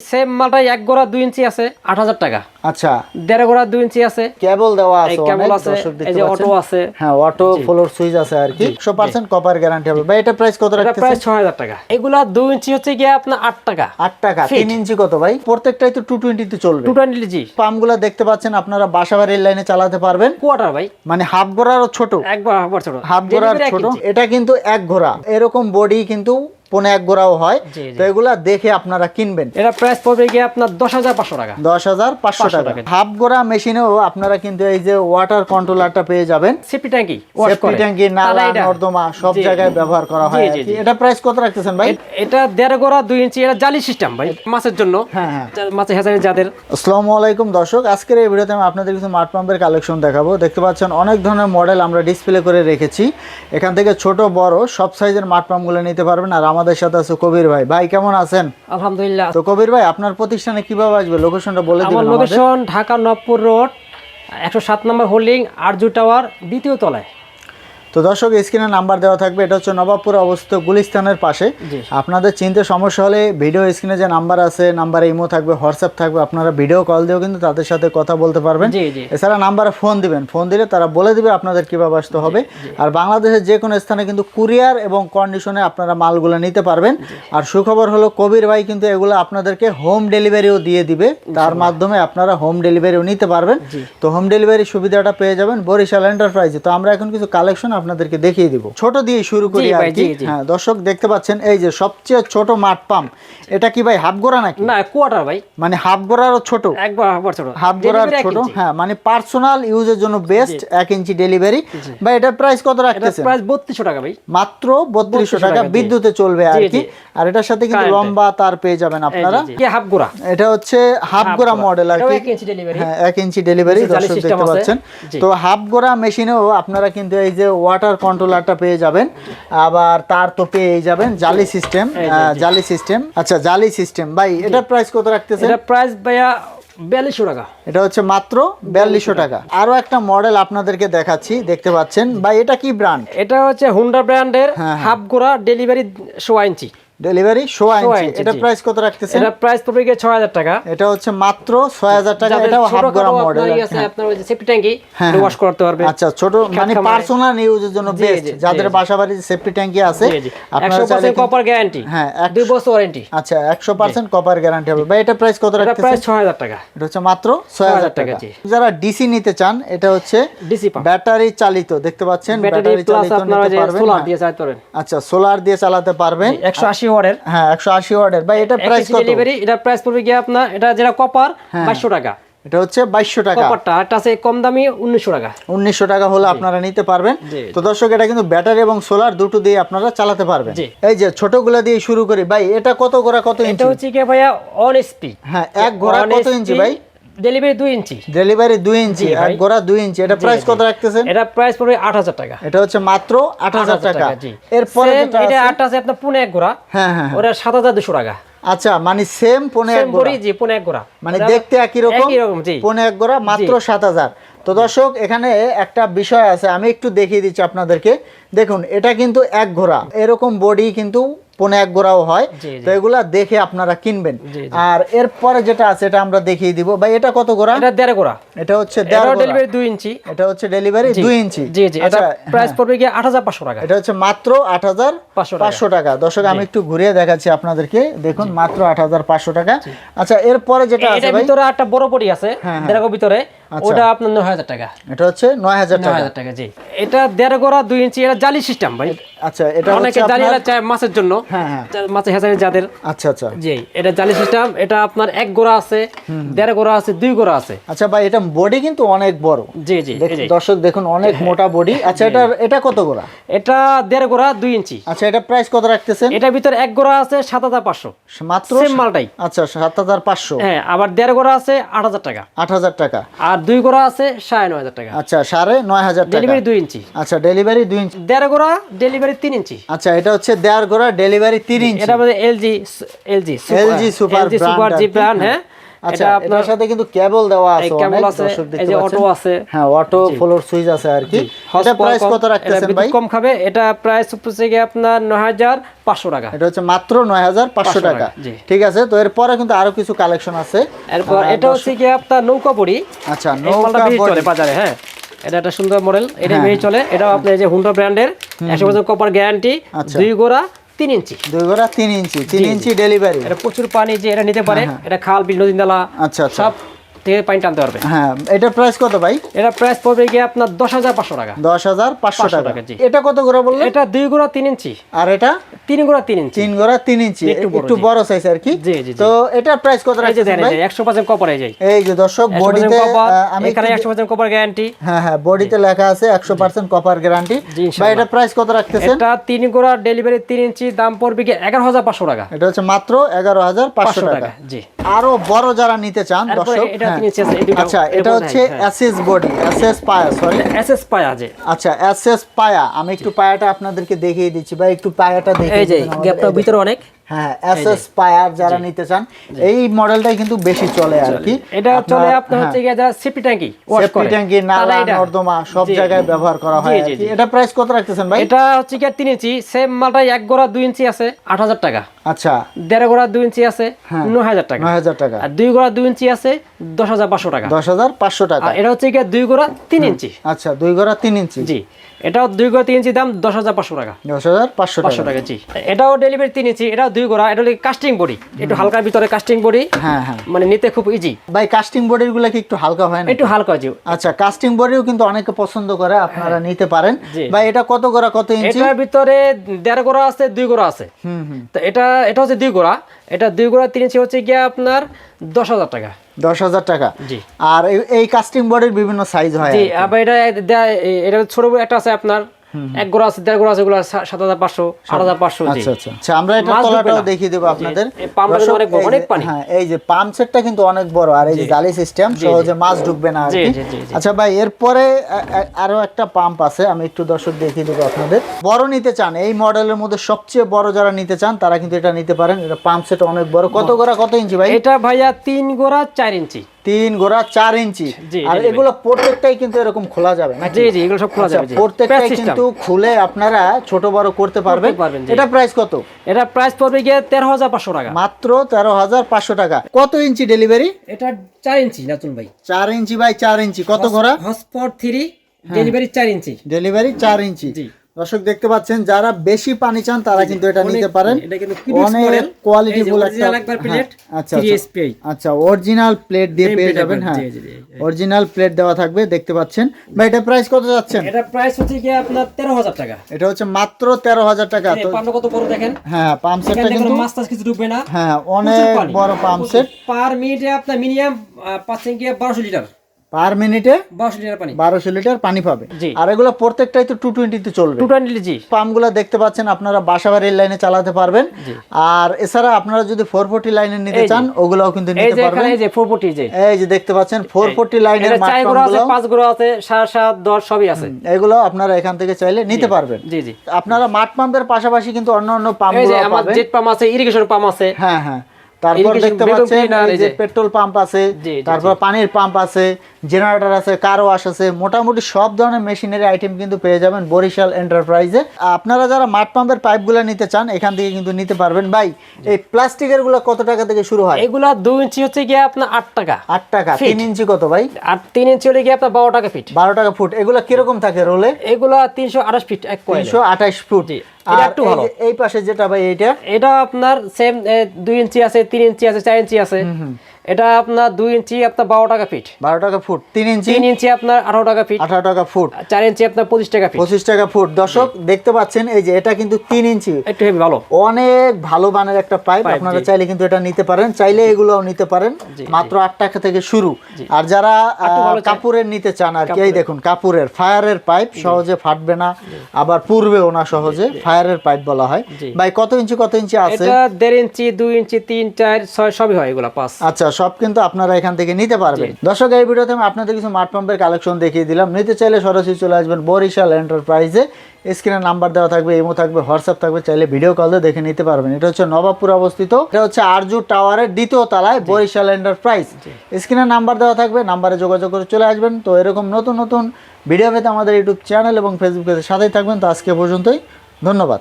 Same মালটাই এক গোড়া দুই ইঞ্চি আছে আট হাজার টাকা। আচ্ছা। দেড় গোড়া দুই ইঞ্চি আছে। কেবল দেওয়া আছে কেবল আছে, এই যে অটো আছে। হ্যাঁ অটো ফ্লোর সুইচ আছে আর কি। 100% কপার গ্যারান্টি হবে। ভাই এটা প্রাইস কত এটা রাখতেছেন? প্রায় ছয় হাজার টাকা। এগুলা দুই ইঞ্চি হচ্ছে গিয়ে আপনার আট টাকা। 8 টাকা। 3 ইঞ্চি কত ভাই? প্রত্যেকটাই তো 220 তে চলবে। টু টোয়েন্টি জি। পাম্পগুলো দেখতে পাচ্ছেন আপনারা বাসাবাড়ির লাইনে চালাতে পারবেন। কোয়ার্টার ভাই। মানে হাফ ঘোড়ারও ছোট। একবার একবার ছোট। হাফ ঘোড়ার ছোট। এটা কিন্তু এক ঘোড়া এরকম বডি কিন্তু পনে এক ঘোড়াও হয়। তো এগুলা দেখে আপনারা কিনবেন। এটা প্রাইস পড়বে গিয়ে আপনার দশ হাজার পাঁচশো টাকা। দশ হাজার পাঁচশো টাকা। হাফ গোড়া মেশিনেও আপনারা কিন্তু এই যে ওয়াটার কন্ট্রোলারটা পেয়ে যাবেন। সেফটি ট্যাঙ্কি সেফটি করে। ট্যাঙ্কি নালা নর্দমা সব জায়গায় ব্যবহার করা হয়। এটা প্রাইস কত রাখতেছেন ভাই? এটা দেড় গোড়া দুই ইঞ্চি এটা জালি সিস্টেম ভাই মাছের জন্য। হ্যাঁ হ্যাঁ। মাছের হেঁচারি যাদের। আসসালামু আলাইকুম দর্শক আজকের এই ভিডিওতে আমি আপনাদের কিছু মাঠ পাম্পের কালেকশন দেখাবো। দেখতে পাচ্ছেন অনেক ধরনের মডেল আমরা ডিসপ্লে করে রেখেছি। এখান থেকে ছোট বড় সব সাইজের মাঠ পাম্পগুলো নিতে পারবেন। আর আমাদের সাথে আছে কবির ভাই। ভাই কেমন আছেন? আলহামদুলিল্লাহ। তো কবির ভাই আপনার প্রতিষ্ঠানে কীভাবে আসবে? লোকেশনটা বলে দিবেন আমাদের। লোকেশন ঢাকা নবপুর রোড একশো সাত নম্বর হোল্ডিং আরজু টাওয়ার দ্বিতীয় তলায়। তো দর্শক স্ক্রিনে নাম্বার দেওয়া থাকবে এটা হচ্ছে নবাবপুরে অবস্থিত গুলিস্তানের পাশে। আপনাদের চিনতে সমস্যা হলে ভিডিও স্ক্রিনে যে নাম্বার আছে নাম্বারে ইমো থাকবে হোয়াটসঅ্যাপ থাকবে আপনারা ভিডিও কল দিয়েও কিন্তু তাদের সাথে কথা বলতে পারবেন। এছাড়া নাম্বারে ফোন দিবেন ফোন দিলে তারা বলে দিবে আপনাদের কীভাবে আসতে হবে। আর বাংলাদেশের যে কোনো স্থানে কিন্তু কুরিয়ার এবং কন্ডিশনে আপনারা মালগুলো নিতে পারবেন। আর সুখবর হলো কবির ভাই কিন্তু এগুলো আপনাদেরকে হোম ডেলিভারিও দিয়ে দিবে। তার মাধ্যমে আপনারা হোম ডেলিভারিও নিতে পারবেন। তো হোম ডেলিভারি সুবিধাটা পেয়ে যাবেন বরিশাল এন্টারপ্রাইজে তো আমরা এখন কিছু কালেকশন আপনাদেরকে দেখিয়ে দিব। ছোট দিয়ে শুরু করি আর কি। হ্যাঁ দর্শক দেখতে পাচ্ছেন এই যে সবচেয়ে ছোট মাঠ পাম্প। এটা কি ভাই হাফ গোড়া নাকি? না কোয়ার্টার ভাই। মানে হাফ গোড়ারও ছোট। একবার একবার ছোট। হাফ গোড়ার ছোট হ্যাঁ মানে পার্সোনাল ইউজের জন্য বেস্ট এক ইঞ্চি ডেলিভারি। বা এটার প্রাইস কত এটা রাখতেছেন? প্রাইস বত্রিশশো টাকা ভাই। মাত্র বত্রিশশো 3200 টাকা বিদ্যুতে চলবে আর কি আর এটার সাথে কিন্তু লম্বা তার পেয়ে যাবেন আপনারা। কি হাফ গোড়া। এটা হচ্ছে হাফ গোড়া মডেল আর কি এক ইঞ্চি ডেলিভারি হ্যাঁ এক ইঞ্চি ডেলিভারি দর্শক দেখতে পাচ্ছেন। তো হাফ গোড়া মেশিনেও আপনারা কিন্তু এই যে ওয়াটার কন্ট্রোলারটা পেয়ে যাবেন। আবার তার তো পেয়ে যাবেন জালি সিস্টেম। জালি সিস্টেম আচ্ছা জালি সিস্টেম ভাই এটার প্রাইস কত রাখতেছে এটা প্রাইস ভাইয়া বিয়াল্লিশশো টাকা। এটা হচ্ছে মাত্র বিয়াল্লিশশো টাকা। আরও একটা মডেল আপনাদেরকে দেখাচ্ছি দেখতে পাচ্ছেন। ভাই এটা কি ব্র্যান্ড এটা হচ্ছে হুন্ডা ব্র্যান্ডের হাফ গোড়া ডেলিভারি সোয়া ইঞ্চি ডেলিভারি সোয়া ইঞ্চি এটা প্রাইস কত রাখতেছেন? এটা প্রাইস পড়বে গিয়ে ছয় হাজার টাকা। এটা হচ্ছে মাত্র ছয় হাজার টাকা যাদের এটাও হাফ গোড়া মডেল আছে, আপনার ওই যে সেফটি ট্যাঙ্কি হ্যাঁ, ওয়াশ করতে পারবে। আচ্ছা ছোট মানে পার্সোনাল ইউজের জন্য বেস্ট যাদের জি, জি। বাসা বাড়িতে সেফটি ট্যাঙ্কি আছে। আপনারা 100% কপার গ্যারান্টি হ্যাঁ এক- দুই বছর ওয়ারেন্টি আচ্ছা একশো পার্সেন্ট কপার গ্যারান্টি হবে। ভাই এটা প্রাইস কত এটা প্রাইস ছয় হাজার টাকা। এটা হচ্ছে মাত্র 6,000 টাকা। জি। যারা ডিসি নিতে চান এটা হচ্ছে ডিসি পাম্প ব্যাটারি চালিত দেখতে পাচ্ছেন? ব্যাটারি চালিত নিতে পারবেন সোলার হ্যাঁ। দিয়ে চালাতে পারবেন আচ্ছা সোলার দিয়ে চালাতে পারবেন। একশো আশি আশি ওয়ার্ডের। হ্যাঁ একশো আশি ওয়ার্ডের। ভাই এটা প্রাইস কত? ডেলিভারি এটা প্রাইস পড়বে গিয়ে আপনার এটা যেটা কপার বাইশশো টাকা। এটা হচ্ছে বাইশশো টাকা। কপারটা একটা আছে কম দামি উনিশশো টাকা। উনিশশো টাকা হলে আপনারা নিতে পারবেন। তো দর্শক এটা কিন্তু ব্যাটারি এবং সোলার দুটো দিয়ে আপনারা চালাতে পারবেন। এই যে ছোটগুলো দিয়ে শুরু করি। ভাই এটা কত গোড়া কত এটা ইঞ্চি? হচ্ছে কি ভাইয়া অন স্পি হ্যাঁ এক গোড়া কত ইঞ্চি ভাই? ডেলিভারি দুই ইঞ্চি ডেলিভারি দুই ইঞ্চি জি, এক ভাই। গোড়া দুই ইঞ্চি এটা প্রাইস কত রাখতেছেন? এটা প্রাইস পড়বে আট হাজার টাকা। এটা হচ্ছে মাত্র আট হাজার টাকা। জি। এরপরে যেটা এটা আছে আপনার পুনে এক গোড়া। হ্যাঁ হ্যাঁ হ্যাঁ। ওটা সাত হাজার দুশো টাকা। আচ্ছা মানে সেম পনে এক Same গোড়া। জি পুনে এক গোড়া। মানে দেখতে একই রকম একই রকম জি। পনে এক গোড়া মাত্র সাত হাজার। তো দর্শক এখানে একটা বিষয় আছে আমি একটু দেখিয়ে দিচ্ছি আপনাদেরকে। দেখুন এটা কিন্তু এক ঘোড়া এরকম বডি কিন্তু পনে এক গোড়াও হয়। তো এগুলা দেখে আপনারা কিনবেন। আর এরপরে যেটা আছে এটা আমরা দেখিয়ে দিব। ভাই এটা কত গোড়া? এটা দেড় গোড়া। এটা হচ্ছে দেড় ডেলিভারি দুই ইঞ্চি। এটা হচ্ছে ডেলিভারি দুই ইঞ্চি। জি জি। এটা আচ্ছা প্রাইস পড়বে গিয়ে আট হাজার পাঁচশো টাকা। এটা হচ্ছে মাত্র আট হাজার 500 টাকা। পাঁচশো টাকা। দর্শক আমি একটু ঘুরিয়ে দেখাচ্ছি আপনাদেরকে। দেখুন মাত্র আট হাজার পাঁচশো টাকা। আচ্ছা এরপরে যেটা আছে ভাই? ভিতরে একটা বড় পটি আছে হ্যাঁ, হ্যাঁ। দেড় ভিতরে। আচ্ছা। ওটা আপনার নয় হাজার টাকা। এটা হচ্ছে নয় হাজার টাকা। জি। এটা দেড় গোড়া দুই ইঞ্চি এটা জালি সিস্টেম ভাই। আচ্ছা এটা অনেকে হচ্ছে চায় মাছের জন্য। হ্যাঁ হ্যাঁ। মাছের হেঁচারি যাদের আচ্ছা আচ্ছা। জি এটা জালি সিস্টেম এটা আপনার এক গোড়া আছে দেড় গোড়া আছে দুই গোড়া আছে। আচ্ছা ভাই এটা বডি কিন্তু অনেক বড়। জি জি। দর্শক দেখুন অনেক মোটা বডি আচ্ছা এটা এটা কত গোড়া? এটা দেড় গোড়া দুই ইঞ্চি। আচ্ছা এটা প্রাইস কত রাখতেছেন? এটার ভিতরে এক গোড়া আছে সাত হাজার পাঁচশো। মাত্র সেম মালটাই। আচ্ছা সাত হাজার পাঁচশো। হ্যাঁ আবার দেড় গোড়া আছে আট হাজার টাকা। আট হাজার টাকা। আর দুই গোড়া আছে সাড়ে নয় হাজার টাকা। আচ্ছা সাড়ে নয় হাজার টাকা। ডেলিভারি দুই ইঞ্চি। আচ্ছা ডেলিভারি দুই ইঞ্চি। দেড় গোড়া ডেলিভারি তিন ইঞ্চি আচ্ছা এটা হচ্ছে দেড় গোড়া ডেলিভারি তিন ইঞ্চি এটা আমাদের এলজি এলজি এলজি সুপার আর জি কি, ব্র্যান্ড হ্যাঁ। আচ্ছা আপনার সাথে কিন্তু কেবল দেওয়া আছে কেবল আছে, এই যে অটো আছে। হ্যাঁ অটো ফ্লোর সুইচ আছে আর কি। এটা প্রাইস কত রাখতেছেন ভাই? কম খাবে এটা প্রাইস হচ্ছে গিয়ে আপনার নয় হাজার পাঁচশো টাকা। এটা হচ্ছে মাত্র নয় হাজার পাঁচশো টাকা। টাকা, ঠিক আছে তো এরপরে কিন্তু আরও কিছু কালেকশন আছে। এরপর এটা হচ্ছে কি আপনার নৌকা পড়ি আচ্ছা নৌকা চলে বাজারে হ্যাঁ। এটা একটা সুন্দর মডেল এটা হ্যাঁ। বেশি চলে। আপনার এই যে হুন্ডা ব্র্যান্ডের একশো বছর কপার গ্যারান্টি আচ্ছা। দুই গোড়া তিন ইঞ্চি। দুই গোড়া তিন ইঞ্চি তিন ইঞ্চি ডেলিভারি এটা প্রচুর পানি যে এটা নিতে পারে এটা খাল বিল নদী নালা হ্যাঁ, আচ্ছা আচ্ছা। সব থেকে পানি টানতে পারবে। হ্যাঁ এটার প্রাইস কত ভাই? এটা প্রাইস পড়বে গিয়ে আপনার দশ হাজার পাঁচশো টাকা। দশ হাজার পাঁচশো টাকা। জি। এটা কত করে বললেন? এটা দুই গোড়া তিন ইঞ্চি। আর এটা? তিন গোড়া তিন ইঞ্চি। তিন গোড়া তিন ইঞ্চি। একটু বড়, সাইজ আর কি? জি, জি। তো এটার প্রাইস কত এই যে রাখছেন ভাই? একশো পার্সেন্ট কপার এই যাই এই যে দর্শক বডিতে আমি এখানে একটু- একশো পার্সেন্ট কপার গ্যারান্টি হ্যাঁ হ্যাঁ বডিতে লেখা আছে একশো পার্সেন্ট কপার গ্যারান্টি ভাই এটা প্রাইস কত রাখতেছেন? এটা তিন গোড়া ডেলিভারি তিন ইঞ্চি দাম পড়বে হাজার পাঁচশো টাকা। এটা হচ্ছে মাত্র এগারো হাজার পাঁচশো পাঁচশো টাকা। টাকা জি। আরও বড় যারা নিতে চান দর্শক হ্যাঁ। আচ্ছা এটা হচ্ছে এসএস অ্যাসেস বডি এসএস পায়া সরি এস এস পায়া যে আচ্ছা এসএস পায়া আমি একটু পায়াটা আপনাদেরকে দেখিয়ে দিচ্ছি ভাই একটু পায়াটা দেখিয়ে এই যে গ্যাপটা ভিতরে অনেক। হ্যাঁ এসএস পায়ার যারা নিতে চান এই মডেলটাই কিন্তু বেশি চলে আর কি। এটা চলে আপনার হচ্ছে গিয়ে যারা সেফটি ট্যাঙ্কি ওয়াশ সেফটি ট্যাঙ্কি নালা নর্দমা সব জায়গায় ব্যবহার করা হয়। এটা প্রাইস কত রাখতেছেন ভাই? এটা হচ্ছে গিয়ে তিন ইঞ্চি। সেম মালটা এক গোড়া দুই ইঞ্চি আছে আট হাজার টাকা। আচ্ছা। দেড় গোড়া দুই ইঞ্চি আছে হ্যাঁ। নয় হাজার টাকা। নয় হাজার টাকা। আর দুই গোড়া দুই ইঞ্চি আছে দশ হাজার পাঁচশো টাকা। দশ হাজার পাঁচশো টাকা। এটা হচ্ছে গিয়ে দুই গোড়া তিন ইঞ্চি। আচ্ছা দুই গড়া তিন ইঞ্চি। জি। এটাও দুই গোড়া তিন ইঞ্চি দাম দশ হাজার পাঁচশো টাকা। দশ হাজার পাঁচশো পাঁচশো টাকা। জি। এটাও ডেলিভারি তিন ইঞ্চি এটাও দুই গোড়া এটা কাস্টিং বডি একটু হালকার ভিতরে কাস্টিং বডি হ্যাঁ হ্যাঁ। মানে নিতে খুব ইজি ভাই কাস্টিং বডিরগুলা কি একটু হালকা হয় না একটু হালকা জি। আচ্ছা কাস্টিং বডিও কিন্তু অনেকে পছন্দ করে আপনারা নিতে পারেন। হ্যাঁ। ভাই এটা কত গোড়া কত ইঞ্চি? এটার ভিতরে দেড় গোড়া আছে দুই গোড়া আছে। হুম হুম। তো এটা এটা হচ্ছে দুই গোড়া। এটা দুই গোড়া তিন ইঞ্চি হচ্ছে গিয়ে আপনার দশ হাজার টাকা। দশ হাজার টাকা। জি। আর এই- কাস্টিং বোর্ডের বিভিন্ন সাইজ হয় জি আবার এটা এটা ছোট বড় একটা আছে আপনার। এক গোড়া আছে দেড় গোড়া আছে এগুলো সাত হাজার পাঁচশো আট হাজার পাঁচশো আচ্ছা আচ্ছা আচ্ছা। আমরা এটা তলাটাও। দেখিয়ে দেবো আপনাদের। অনেক অনেক পানি। হ্যাঁ এই যে পাম্প সেটটা কিন্তু অনেক বড় আর এই যে জালি সিস্টেম সহজে মাছ ঢুকবে না। আচ্ছা ভাই এরপরে আরও একটা পাম্প আছে আমি একটু দর্শক দেখিয়ে দেবো আপনাদের। বড় নিতে চান এই মডেলের মধ্যে সবচেয়ে বড় যারা নিতে চান তারা কিন্তু এটা নিতে পারেন। এটা পাম্প সেট অনেক বড়। কত গোড়া কত ইঞ্চি ভাই? এটা ভাইয়া তিন গোড়া চার ইঞ্চি। তিন গোড়া চার ইঞ্চি। আর এগুলো প্রত্যেকটাই কিন্তু এরকম খোলা যাবে না জি জি এগুলো সব খোলা যাবে আচ্ছা, প্রত্যেকটাই কিন্তু খুলে আপনারা ছোট বড় করতে পারবেন। পারবেন, এটা প্রাইস কত? এটা প্রাইস পড়বে গিয়ে তেরো হাজার পাঁচশো টাকা। মাত্র তেরো হাজার পাঁচশো টাকা। কত ইঞ্চি ডেলিভারি এটা চার ইঞ্চি নাতুন ভাই। চার ইঞ্চি বাই চার ইঞ্চি। কত ঘোড়া হটস্পট থ্রি ডেলিভারি চার ইঞ্চি। ডেলিভারি চার ইঞ্চি। জি। দর্শক দেখতে পাচ্ছেন যারা বেশি পানি চান তারা কিন্তু এটা নিতে পারেন। এটা কিন্তু অনেক কোয়ালিটি ফুল original একবার আচ্ছা আচ্ছা। আচ্ছা অরিজিনাল প্লেট দিয়ে পেয়ে যাবেন হ্যাঁ। অরিজিনাল প্লেট দেওয়া থাকবে দেখতে পাচ্ছেন। ভাই এটা প্রাইস কত যাচ্ছেন? এটা প্রাইস হচ্ছে গিয়ে আপনার তেরো হাজার টাকা। এটা হচ্ছে মাত্র তেরো হাজার টাকা। তো পাম্পটা কত বড় দেখেন? হ্যাঁ পাম্প সেটটা কিন্তু কোনো মাছ টাছ কিছু ঢুকবে না। হ্যাঁ অনেক বড় পাম্প সেট পার মিনিটে আপনার মিনিমাম পাচ্ছেন লিটার। পার মিনিটে বারোশো লিটার পানি। বারোশো লিটার পানি পাবে। আর এগুলো প্রত্যেকটাই তো টু টোয়েন্টিতে চলবে। টু টোয়েন্টি জি। পাম্পগুলো দেখতে পাচ্ছেন আপনারা বাসাবাড়ির লাইনে চালাতে পারবেন। আর এছাড়া আপনারা যদি ফোর ফোর্টি লাইনে নিতে চান ওগুলোও কিন্তু নিতে পারবেন। এই যে ফোর ফোর্টি যে এই যে দেখতে পাচ্ছেন ফোর ফোর্টি লাইনের পাঁচ গোড়া আছে সাত সাত দশ সবই আছে। এগুলো আপনারা এখান থেকে চাইলে নিতে পারবেন। জি জি। আপনারা মাঠ পাম্পের পাশাপাশি কিন্তু অন্য অন্য জেট পাম্প আছে ইরিগেশন পাম্প আছে। হ্যাঁ হ্যাঁ। তারপর দেখতে পাচ্ছেন এই যে। পেট্রোল পাম্প আছে তারপর পানির পাম্প আছে জেনারেটর আছে কার ওয়াশ আছে মোটামুটি সব ধরনের মেশিনারি আইটেম কিন্তু পেয়ে যাবেন বরিশাল এন্টারপ্রাইজে আপনারা যারা মাঠ পাম্পের পাইপগুলো নিতে চান এখান থেকে কিন্তু নিতে পারবেন। ভাই এই প্লাস্টিকেরগুলো কত টাকা থেকে শুরু হয়? এগুলা দুই ইঞ্চি হচ্ছে গিয়ে আপনার আট টাকা। আট টাকা Feet। তিন ইঞ্চি কত ভাই? আর তিন ইঞ্চি হলে গিয়ে আপনার বারো টাকা ফিট বারো টাকা ফুট এগুলো কীরকম থাকে রোলে এগুলা তিনশো আঠাশ ফিট এক কয়েল তিনশো আঠাশ ফুট জি, এটা একটু এই ভালো। এই পাশে যেটা ভাই এটা এটা আপনার সেম দুই ইঞ্চি আছে তিন ইঞ্চি আছে চার ইঞ্চি আছে। এটা আপনার দুই ইঞ্চি আপনার বারো টাকা ফিট বারো টাকা ফুট তিন ইঞ্চি তিন ইঞ্চি আপনার আঠারো টাকা ফিট আঠারো টাকা ফুট চার ইঞ্চি আপনার পঁচিশ টাকা ফিট পঁচিশ টাকা ফুট দর্শক দেখতে পাচ্ছেন এই যে এটা কিন্তু তিন ইঞ্চি। একটু হেভি ভালো। অনেক ভালো মানের একটা পাইপ আপনারা চাইলে কিন্তু এটা নিতে পারেন চাইলে এগুলোও নিতে পারেন মাত্র আট টাকা থেকে শুরু। আর যারা কাপুরের নিতে চান আর কি এই দেখুন কাপুরের ফায়ারের পাইপ সহজে ফাটবে না আবার পূর্বেও না সহজে ফায়ারের পাইপ বলা হয়। ভাই কত ইঞ্চি কত ইঞ্চি আছে? এটা দেড় ইঞ্চি দুই ইঞ্চি তিন চার ছয় সবই হয় এগুলা পাঁচ আচ্ছা সব কিন্তু আপনারা এখান থেকে নিতে পারবেন। দর্শক এই ভিডিওতে আমি আপনাদের কিছু মাঠ পাম্পের কালেকশন দেখিয়ে দিলাম। নিতে চাইলে সরাসরি চলে আসবেন বরিশাল এন্টারপ্রাইজে স্ক্রিনে নাম্বার দেওয়া থাকবে ইমো থাকবে হোয়াটসঅ্যাপ থাকবে চাইলে ভিডিও কল দিয়ে দেখে নিতে পারবেন। এটা হচ্ছে নবাবপুর অবস্থিত। এটা হচ্ছে আরজু টাওয়ারের দ্বিতীয় তলায় বরিশাল এন্টারপ্রাইজ স্ক্রিনে নাম্বার দেওয়া থাকবে নাম্বারে যোগাযোগ করে চলে আসবেন। তো এরকম নতুন নতুন ভিডিও পেতে আমাদের ইউটিউব চ্যানেল এবং ফেসবুকের সাথেই থাকবেন। তো আজকে পর্যন্তই ধন্যবাদ।